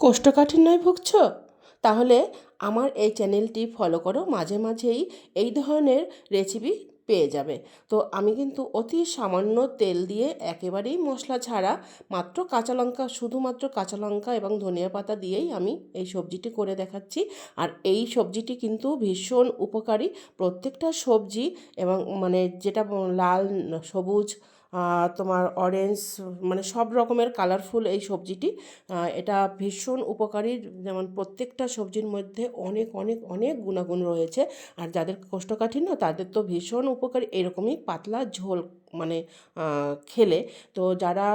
কোষ্ঠকাঠিন্যয় ভুগছ? তাহলে আমার এই চ্যানেলটি ফলো করো, মাঝে মাঝেই এই ধরনের রেসিপি পেয়ে যাবে। তো আমি কিন্তু অতি সামান্য তেল দিয়ে একেবারেই মশলা ছাড়া মাত্র কাঁচা লঙ্কা, শুধুমাত্র কাঁচা লঙ্কা এবং ধনিয়া পাতা দিয়েই আমি এই সবজিটি করে দেখাচ্ছি। আর এই সবজিটি কিন্তু ভীষণ উপকারী। প্রত্যেকটা সবজি এবং মানে যেটা লাল, সবুজ তোমার অরেঞ্জ মানে সব রকমের কালারফুল এই সবজিটি। এটা ভীষণ উপকারী, যেমন প্রত্যেকটা সবজির মধ্যে অনেক অনেক অনেক গুণাগুণ রয়েছে। আর যাদের কোষ্ঠকাঠিন্য, তাদের তো ভীষণ উপকারী। এরকমই পাতলা ঝোল মানে খেলে। তো যারা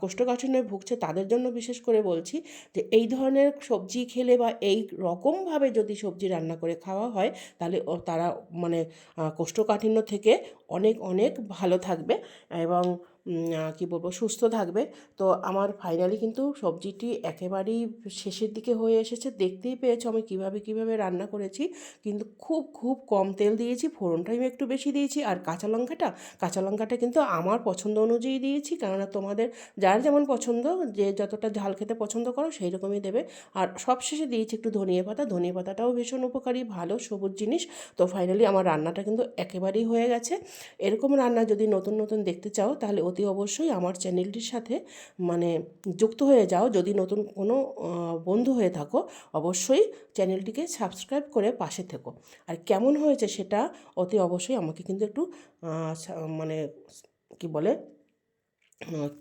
কোষ্ঠকাঠিন্য ভুগছে তাদের জন্য বিশেষ করে বলছি যে, এই ধরনের সবজি খেলে বা এই রকমভাবে যদি সবজি রান্না করে খাওয়া হয়, তাহলে তারা মানে কোষ্ঠকাঠিন্য থেকে অনেক অনেক ভালো থাকবে। এবং কী বলব, সুস্থ থাকবে। তো আমার ফাইনালি কিন্তু সবজিটি একেবারেই শেষের দিকে হয়ে এসেছে। দেখতেই পেয়েছ আমি কীভাবে কীভাবে রান্না করেছি। কিন্তু খুব খুব কম তেল দিয়েছি, ফোড়নটাই আমি একটু বেশি দিয়েছি। আর কাঁচা লঙ্কাটা কাঁচা লঙ্কাটা কিন্তু আমার পছন্দ অনুযায়ী দিয়েছি। কেননা তোমাদের, যার যেমন পছন্দ, যে যতটা ঝাল খেতে পছন্দ করো সেই রকমই দেবে। আর সবশেষে দিয়েছি একটু ধনিয়া পাতা। ধনিয়া পাতাটাও ভীষণ উপকারী, ভালো সবুজ জিনিস। তো ফাইনালি আমার রান্নাটা কিন্তু একেবারেই হয়ে গেছে। এরকম রান্না যদি নতুন নতুন দেখতে চাও, তাহলে অতি অবশ্যই আমার চ্যানেলটির সাথে মানে যুক্ত হয়ে যাও। যদি নতুন কোনো বন্ধু হয়ে থাকো, অবশ্যই চ্যানেলটিকে সাবস্ক্রাইব করে পাশে থেকো। আর কেমন হয়েছে সেটা অতি অবশ্যই আমাকে কিন্তু একটু মানে কি বলে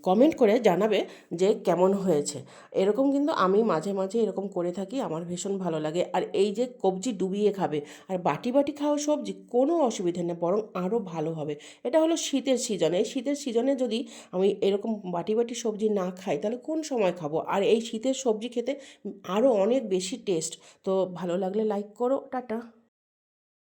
কমেন্ট করে জানাবে যে কেমন হয়েছে। এরকম কিন্তু আমি মাঝে মাঝে এরকম করে থাকি, আমার ভীষণ ভালো লাগে। আর এই যে কবজি ডুবিয়ে খাবে, আর বাটি বাটি খাওয়া সবজি কোনো অসুবিধা নেই, বরং আরও ভালো হবে। এটা হলো শীতের সিজনে এই শীতের সিজনে যদি আমি এরকম বাটি বাটি সবজি না খাই, তাহলে কোন সময় খাব? আর এই শীতের সবজি খেতে আরও অনেক বেশি টেস্ট তো ভালো লাগলে লাইক করো, টাটা।